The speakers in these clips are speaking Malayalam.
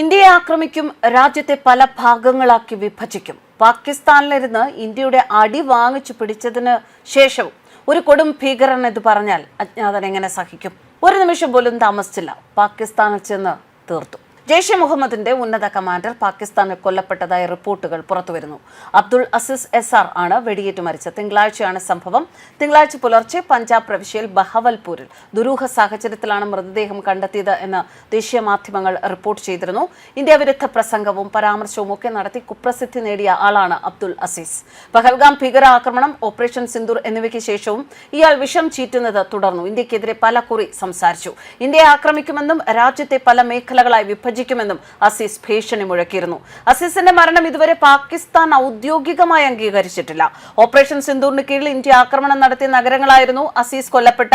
ഇന്ത്യയെ ആക്രമിക്കും രാജ്യത്തെ പല ഭാഗങ്ങളാക്കി വിഭജിക്കും. പാകിസ്ഥാനിലിരുന്ന് ഇന്ത്യയുടെ അടി വാങ്ങിച്ചു പിടിച്ചതിന് ശേഷവും ഒരു കൊടും ഭീകരൻ എന്ന് പറഞ്ഞാൽ അജ്ഞാതൻ എങ്ങനെ സഹിക്കും? ഒരു നിമിഷം പോലും താമസിച്ചില്ല. പാകിസ്ഥാനിൽ ചെന്ന് തീർത്തു. ജെയ്ഷെ മുഹമ്മദിന്റെ ഉന്നത കമാൻഡർ പാകിസ്ഥാനിൽ കൊല്ലപ്പെട്ടതായ റിപ്പോർട്ടുകൾ പുറത്തുവരുന്നു. അബ്ദുൾ അസിസ് എസ് ആർ ആണ് വെടിയേറ്റ് മരിച്ചത്. തിങ്കളാഴ്ചയാണ് സംഭവം. തിങ്കളാഴ്ച പുലർച്ചെ പഞ്ചാബ് പ്രവിശ്യയിൽ ബഹവൽപൂരിൽ ദുരൂഹ സാഹചര്യത്തിലാണ് മൃതദേഹം കണ്ടെത്തിയത് എന്ന് ദേശീയ മാധ്യമങ്ങൾ റിപ്പോർട്ട് ചെയ്തിരുന്നു. ഇന്ത്യ വിരുദ്ധ പ്രസംഗവും പരാമർശവും ഒക്കെ നടത്തി കുപ്രസിദ്ധി നേടിയ ആളാണ് അബ്ദുൾ അസീസ്. പഹൽഗാം ഭീകരാക്രമണം ഓപ്പറേഷൻ സിന്ദൂർ എന്നിവയ്ക്ക് ശേഷവും ഇയാൾ വിഷം ചീറ്റുന്നത് തുടർന്നു. ഇന്ത്യക്കെതിരെ പല കുറി സംസാരിച്ചു. ഇന്ത്യയെ ആക്രമിക്കുമെന്നും രാജ്യത്തെ പല മേഖലകളായി വിഭജിക്കുമെന്നും അസീസ് ഭീഷണി മുഴക്കിയിരുന്നു. അസീസിന്റെ മരണം ഇതുവരെ പാകിസ്ഥാൻ ഔദ്യോഗികമായി അംഗീകരിച്ചിട്ടില്ല. ഓപ്പറേഷൻ സിന്ദൂറിന് കീഴിൽ ഇന്ത്യ ആക്രമണം നടത്തിയ നഗരങ്ങളായിരുന്നു അസീസ് കൊല്ലപ്പെട്ട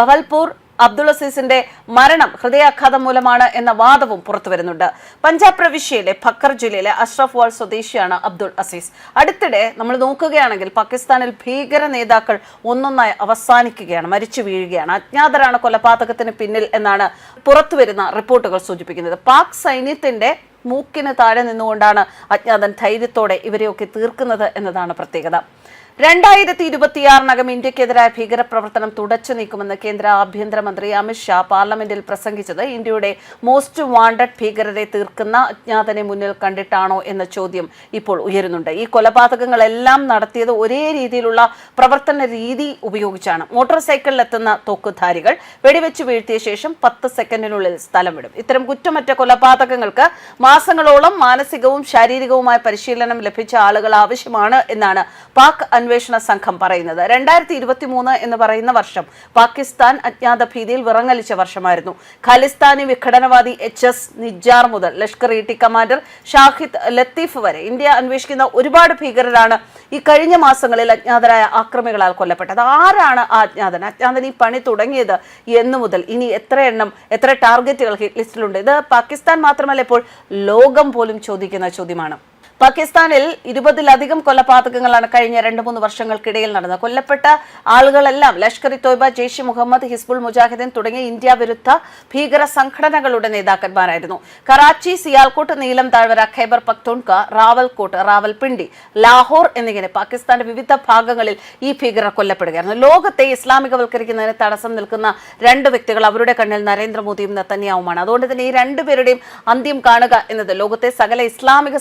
ബവൽപൂർ അബ്ദുൾ അസീസിന്റെ മരണം ഹൃദയാഘാതം മൂലമാണ് എന്ന വാദവും പുറത്തുവരുന്നുണ്ട് പഞ്ചാബ് പ്രവിശ്യയിലെ ഭക്കർ ജില്ലയിലെ അഷ്റഫ് വാൾ സ്വദേശിയാണ് അബ്ദുൾ അസീസ്. അടുത്തിടെ നമ്മൾ നോക്കുകയാണെങ്കിൽ പാകിസ്ഥാനിൽ ഭീകര നേതാക്കൾ ഒന്നൊന്നായി അവസാനിക്കുകയാണ് മരിച്ചു വീഴുകയാണ്. അജ്ഞാതരാണ് കൊലപാതകത്തിന് പിന്നിൽ എന്നാണ് പുറത്തുവരുന്ന റിപ്പോർട്ടുകൾ സൂചിപ്പിക്കുന്നത്. പാക് സൈന്യത്തിന്റെ മൂക്കിന് താഴെ നിന്നുകൊണ്ടാണ് അജ്ഞാതൻ ധൈര്യത്തോടെ ഇവരെയൊക്കെ തീർക്കുന്നത് എന്നതാണ് പ്രത്യേകത. രണ്ടായിരത്തി ഇരുപത്തിയാറിനകം ഇന്ത്യക്കെതിരായ ഭീകരപ്രവർത്തനം തുടച്ചു നീക്കുമെന്ന് കേന്ദ്ര ആഭ്യന്തരമന്ത്രി അമിത്ഷാ പാർലമെന്റിൽ പ്രസംഗിച്ചത് ഇന്ത്യയുടെ മോസ്റ്റ് വാണ്ടഡ് ഭീകരരെ തീർക്കുന്ന അജ്ഞാതനെ മുന്നിൽ കണ്ടിട്ടാണോ എന്ന ചോദ്യം ഇപ്പോൾ ഉയരുന്നുണ്ട്. ഈ കൊലപാതകങ്ങളെല്ലാം നടത്തിയത് ഒരേ രീതിയിലുള്ള പ്രവർത്തന രീതി ഉപയോഗിച്ചാണ്. മോട്ടോർ സൈക്കിളിലെത്തുന്ന തോക്കുധാരികൾ വെടിവെച്ച് വീഴ്ത്തിയ ശേഷം പത്ത് സെക്കൻഡിനുള്ളിൽ സ്ഥലം വിടും ഇത്തരം കുറ്റമറ്റ കൊലപാതകങ്ങൾക്ക് മാസങ്ങളോളം മാനസികവും ശാരീരികവുമായ പരിശീലനം ലഭിച്ച ആളുകൾ ആവശ്യമാണ് എന്നാണ് പാക് അന്വേഷണ സംഘം പറയുന്നത്. രണ്ടായിരത്തി ഇരുപത്തി മൂന്ന് എന്ന് പറയുന്ന വർഷം പാകിസ്ഥാൻ അജ്ഞാത ഭീതിയിൽ വിറങ്ങലിച്ച വർഷമായിരുന്നു. ഖാലിസ്ഥാനി വിഘടനവാദി എച്ച് എസ് നിജാർ മുതൽ Lashkar E T commander Shahid Latif വരെ ഇന്ത്യ അന്വേഷിക്കുന്ന ഒരുപാട് ഭീകരരാണ് ഈ കഴിഞ്ഞ മാസങ്ങളിൽ അജ്ഞാതരായ ആക്രമികളാൽ കൊല്ലപ്പെട്ടത്. ആരാണ് ആ അജ്ഞാതൻ? അജ്ഞാതൻ ഈ പണി തുടങ്ങിയത് എന്നു മുതൽ ഇനി എത്ര എണ്ണം എത്ര ടാർഗറ്റുകൾ ഹിറ്റ് ലിസ്റ്റിലുണ്ട്? ഇത് പാകിസ്ഥാൻ മാത്രമല്ല ഇപ്പോൾ ലോകം പോലും ചോദിക്കുന്ന ചോദ്യമാണ്. പാകിസ്ഥാനിൽ ഇരുപതിലധികം കൊലപാതകങ്ങളാണ് കഴിഞ്ഞ രണ്ട് മൂന്ന് വർഷങ്ങൾക്കിടയിൽ നടന്നത്. കൊല്ലപ്പെട്ട ആളുകളെല്ലാം ലഷ്കർ ഇ തോയ്ബ ജെയ്ഷ് മുഹമ്മദ് ഹിസ്ബുൾ മുജാഹിദ്ദീൻ തുടങ്ങിയ ഇന്ത്യ വിരുദ്ധ ഭീകര സംഘടനകളുടെ നേതാക്കന്മാരായിരുന്നു. കറാച്ചി സിയാൽകോട്ട് നീലം താഴ്വര ഖൈബർ പക്തൂൺക റാവൽകോട്ട് റാവൽപിണ്ടി ലാഹോർ എന്നിങ്ങനെ പാകിസ്ഥാന്റെ വിവിധ ഭാഗങ്ങളിൽ ഈ ഭീകരർ കൊല്ലപ്പെടുകയായിരുന്നു. ലോകത്തെ ഇസ്ലാമികവൽക്കരിക്കുന്നതിന് തടസ്സം നിൽക്കുന്ന രണ്ട് വ്യക്തികൾ അവരുടെ കണ്ണിൽ നരേന്ദ്രമോദിയും നെത്തന്യാവുമാണ്. അതുകൊണ്ട് തന്നെ ഈ രണ്ടുപേരുടെയും അന്ത്യം കാണുക എന്നത് ലോകത്തെ സകല ഇസ്ലാമിക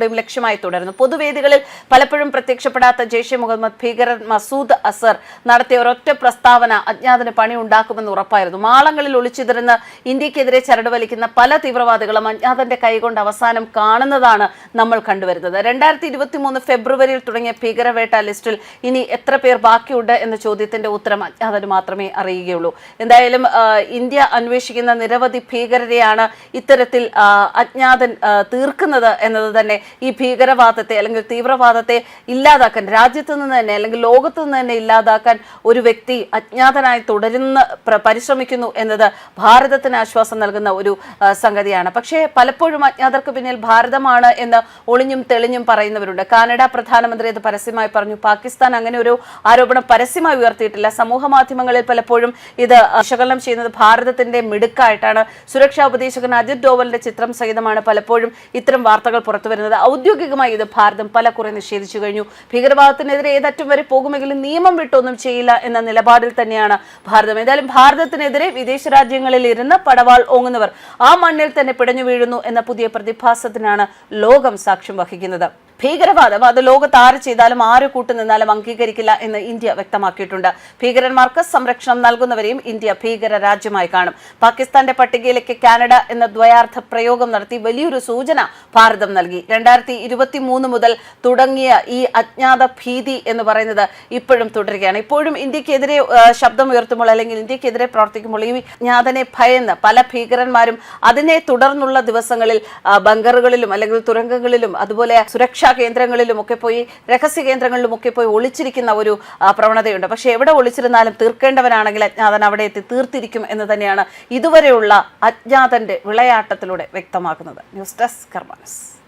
സംഘടനകളുടെയും ലക്ഷ്യമായി തുടരുന്നു. പൊതുവേദികളിൽ പലപ്പോഴും പ്രത്യക്ഷപ്പെടാത്ത ജെയ്ഷെ മുഹമ്മദ് ഭീകരൻ മസൂദ് അസർ നടത്തിയ ഒരൊറ്റ പ്രസ്താവന അജ്ഞാതന് പണി ഉണ്ടാക്കുമെന്ന് ഉറപ്പായിരുന്നു. മാളങ്ങളിൽ ഒളിച്ചിതിരുന്ന് ഇന്ത്യക്കെതിരെ ചരടുവലിക്കുന്ന പല തീവ്രവാദികളും അജ്ഞാതന്റെ കൈകൊണ്ട് അവസാനം കാണുന്നതാണ് നമ്മൾ കണ്ടുവരുന്നത്. രണ്ടായിരത്തി ഇരുപത്തി മൂന്ന് ഫെബ്രുവരിയിൽ തുടങ്ങിയ ഭീകരവേട്ട ലിസ്റ്റിൽ ഇനി എത്ര പേർ ബാക്കിയുണ്ട് എന്ന ചോദ്യത്തിന്റെ ഉത്തരം അജ്ഞാതന് മാത്രമേ അറിയുകയുള്ളൂ. എന്തായാലും ഇന്ത്യ അന്വേഷിക്കുന്ന നിരവധി ഭീകരരെയാണ് ഇത്തരത്തിൽ അജ്ഞാതൻ തീർക്കുന്നത് എന്നത് തന്നെ ഈ ഭീകരവാദത്തെ അല്ലെങ്കിൽ തീവ്രവാദത്തെ ഇല്ലാതാക്കാൻ രാജ്യത്ത് നിന്ന് തന്നെ അല്ലെങ്കിൽ ലോകത്ത് നിന്ന് തന്നെ ഇല്ലാതാക്കാൻ ഒരു വ്യക്തി അജ്ഞാതനായി തുടരുന്ന പ്ര- പരിശ്രമിക്കുന്നു എന്നത് ഭാരതത്തിന് ആശ്വാസം നൽകുന്ന ഒരു സംഗതിയാണ്. പക്ഷേ പലപ്പോഴും അജ്ഞാതർക്ക് പിന്നിൽ ഭാരതമാണ് എന്ന് ഒളിഞ്ഞും തെളിഞ്ഞും പറയുന്നവരുണ്ട്. കാനഡ പ്രധാനമന്ത്രി അത് പരസ്യമായി പറഞ്ഞു. പാകിസ്ഥാൻ അങ്ങനെ ഒരു ആരോപണം പരസ്യമായി ഉയർത്തിയിട്ടില്ല. സമൂഹ മാധ്യമങ്ങളിൽ പലപ്പോഴും ഇത് വിശകലനം ചെയ്യുന്നത് ഭാരതത്തിന്റെ മിടുക്കായിട്ടാണ്. സുരക്ഷാ ഉപദേശകൻ അജിത് ഡോവലിന്റെ ചിത്രം സഹിതമാണ് പലപ്പോഴും ഇത്തരം വാർത്തകൾ പുറത്തു വരുന്നത് ഔദ്യോഗികമായി ഇത് ഭാരതം പല കുറെ നിഷേധിച്ചു കഴിഞ്ഞു. ഭീകരവാദത്തിനെതിരെ ഏതറ്റം വരെ പോകുമെങ്കിലും നിയമം വിട്ടൊന്നും ചെയ്യില്ല എന്ന നിലപാടിൽ തന്നെയാണ് ഭാരതം. ഏതായാലും ഭാരതത്തിനെതിരെ വിദേശ രാജ്യങ്ങളിൽ ഇരുന്ന് പടവാൾ ഓങ്ങുന്നവർ ആ മണ്ണിൽ തന്നെ പിടഞ്ഞു വീഴുന്നു എന്ന പുതിയ പ്രതിഭാസത്തിനാണ് ലോകം സാക്ഷ്യം വഹിക്കുന്നത്. ഭീകരവാദം. അത് ലോകത്ത് ആര് ചെയ്താലും ആര് കൂട്ടുനിന്നാലും അംഗീകരിക്കില്ല എന്ന് ഇന്ത്യ വ്യക്തമാക്കിയിട്ടുണ്ട്. ഭീകരന്മാർക്ക് സംരക്ഷണം നൽകുന്നവരെയും ഇന്ത്യ ഭീകര രാജ്യമായി കാണും. പാകിസ്ഥാന്റെ പട്ടികയിലേക്ക് കാനഡ എന്ന ദ്വയാർത്ഥ പ്രയോഗം നടത്തി വലിയൊരു സൂചന ഭാരതം നൽകി. രണ്ടായിരത്തി ഇരുപത്തി മൂന്ന് മുതൽ തുടങ്ങിയ ഈ അജ്ഞാത ഭീതി എന്ന് പറയുന്നത് ഇപ്പോഴും തുടരുകയാണ്. ഇപ്പോഴും ഇന്ത്യക്കെതിരെ ശബ്ദം ഉയർത്തുമ്പോൾ അല്ലെങ്കിൽ ഇന്ത്യക്കെതിരെ പ്രവർത്തിക്കുമ്പോൾ ഈ അജ്ഞാതനെ ഭയന്ന് പല ഭീകരന്മാരും അതിനെ തുടർന്നുള്ള ദിവസങ്ങളിൽ ബങ്കറുകളിലും അല്ലെങ്കിൽ തുരങ്കങ്ങളിലും അതുപോലെ സുരക്ഷാ കേന്ദ്രങ്ങളിലും ഒക്കെ പോയി രഹസ്യ കേന്ദ്രങ്ങളിലുമൊക്കെ പോയി ഒളിച്ചിരിക്കുന്ന ഒരു പ്രവണതയുണ്ട്. പക്ഷെ എവിടെ ഒളിച്ചിരുന്നാലും തീർക്കേണ്ടവനാണെങ്കിൽ അജ്ഞാതൻ അവിടെ എത്തി തീർത്തിരിക്കും എന്ന് തന്നെയാണ് ഇതുവരെയുള്ള അജ്ഞാതന്റെ വിളയാട്ടത്തിലൂടെ വ്യക്തമാക്കുന്നത്. News desk കർമാനസ്